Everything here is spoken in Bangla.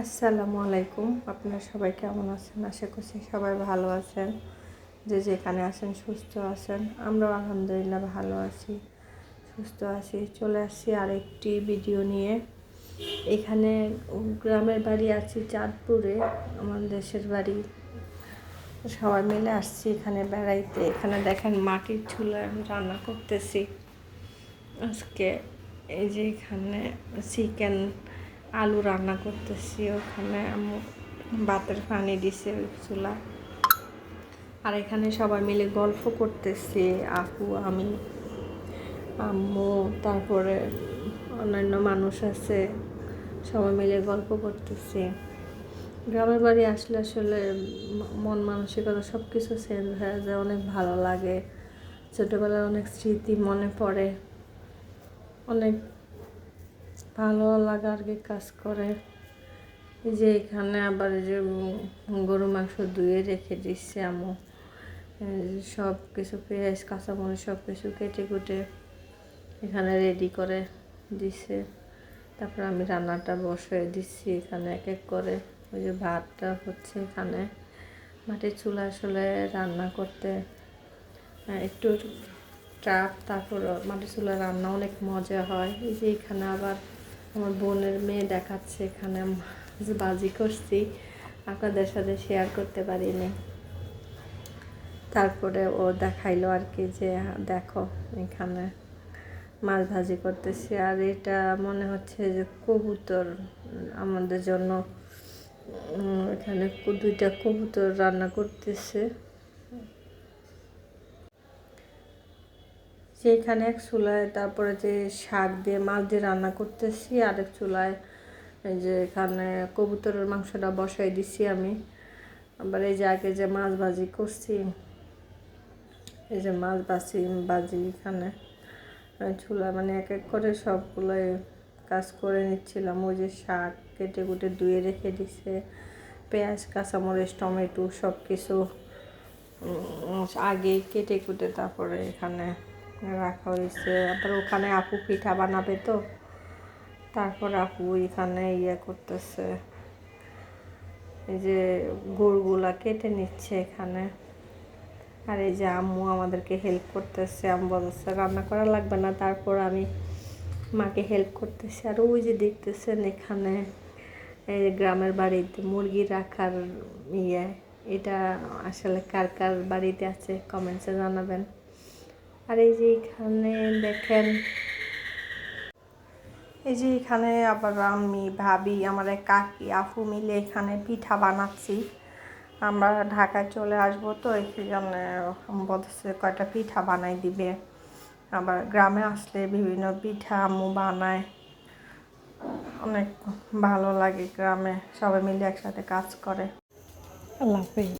আসসালামু আলাইকুম। আপনারা সবাই কেমন আছেন? আশা করছি সবাই ভালো আছেন। যে যেখানে আছেন, সুস্থ আছেন। আমরাও আলহামদুলিল্লাহ ভালো আছি, সুস্থ আছি। চলে আসছি আরেকটি ভিডিও নিয়ে। এখানে গ্রামের বাড়ি আছি চাঁদপুরে, আমার দেশের বাড়ি। সবাই মিলে আসছি এখানে বেড়াইতে। এখানে দেখেন মাটির চুলায় আমি রান্না করতেছি। আজকে এই যে এখানে চিকেন আলু রান্না করতেছি ওখানে। ভাতের পানি দিছে চুলা। আর এখানে সবাই মিলে গল্প করতেছি, আপু, আমি, আম্মু, তারপরে অন্যান্য মানুষ আছে, সবাই মিলে গল্প করতেছি। গ্রামের বাড়ি আসলে আসলে মন মানসিকতা সব কিছু চেঞ্জ হয়ে যায়, অনেক ভালো লাগে। ছোটোবেলার অনেক স্মৃতি মনে পড়ে। অনেক ভালো লাগা আর কি কাজ করে। এই যে এখানে আবার যে গরু মাংস ধুয়ে রেখে দিচ্ছে আমু সব কিছু পেঁয়াজ, কাঁচামরিচ সব কিছু কেটে কুটে এখানে রেডি করে দিছে। তারপর আমি রান্নাটা বসিয়ে দিচ্ছি এখানে এক এক করে। ওই যে ভাতটা হচ্ছে এখানে। মাটির চুলা আসলে রান্না করতে একটু ট্রাপ তারপর মাটির চুলা রান্না অনেক মজা হয়। এই যে এখানে আবার আমার বোনের মেয়ে দেখাচ্ছে এখানে যে বাজি করছি, আপনাদের সাথে শেয়ার করতে পারিনি। তারপরে ও দেখাইলো আর কি যে, দেখো এখানে মাছ ভাজি করতেছি। আর এটা মনে হচ্ছে যে কবুতর আমাদের জন্য এখানে দুইটা কবুতর রান্না করতেছে। সেইখানে এক চুলায় তারপরে যে শাক দিয়ে মাছ দিয়ে রান্না করতেছি আরেক চুলায় এই যে এখানে কবুতরের মাংসটা বসাই দিছি আমি। আবার এই যে আগে যে মাছ ভাজি করছি, এই যে মাছ বাসি ভাজি এখানে। চুলা মানে এক এক করে সবগুলোই কাজ করে নিচ্ছিলাম। ওই যে শাক কেটে কুটে ধুয়ে রেখে দিছে, পেঁয়াজ, কাঁচামরিচ, টমেটো সব কিছু আগে কেটে কুটে তারপরে এখানে রাখা হয়েছে। আবার ওখানে আপু পিঠা বানাবে তো। তারপর আপু এখানে ইয়ে করতেছে। এই যে গুড়গুলা কেটে নিচ্ছে এখানে। আর এই যে আম্মু আমাদেরকে হেল্প করতেছে। আম্মু বলতেছে, রান্না করা লাগবে না। তারপর আমি মাকে হেল্প করতেছি। আর ওই যে দেখতেছেন এখানে, এই গ্রামের বাড়িতে মুরগি রাখার ইয়ে এটা আসলে কার কার বাড়িতে আছে? কমেন্টসে জানাবেন। আর এই যে এখানে দেখেন, এই যে এখানে আবার আমি ভাবি, আমার এক কাকি আফু মিলে এখানে পিঠা বানাচ্ছি। আমরা ঢাকায় চলে আসব তো এই জন্য বলতেছে কয়টা পিঠা বানাই দিবে। আবার গ্রামে আসলে বিভিন্ন পিঠা আম্মু বানায়। অনেক ভালো লাগে গ্রামে, সবাই মিলে একসাথে কাজ করে। আল্লাহ হাফিজ।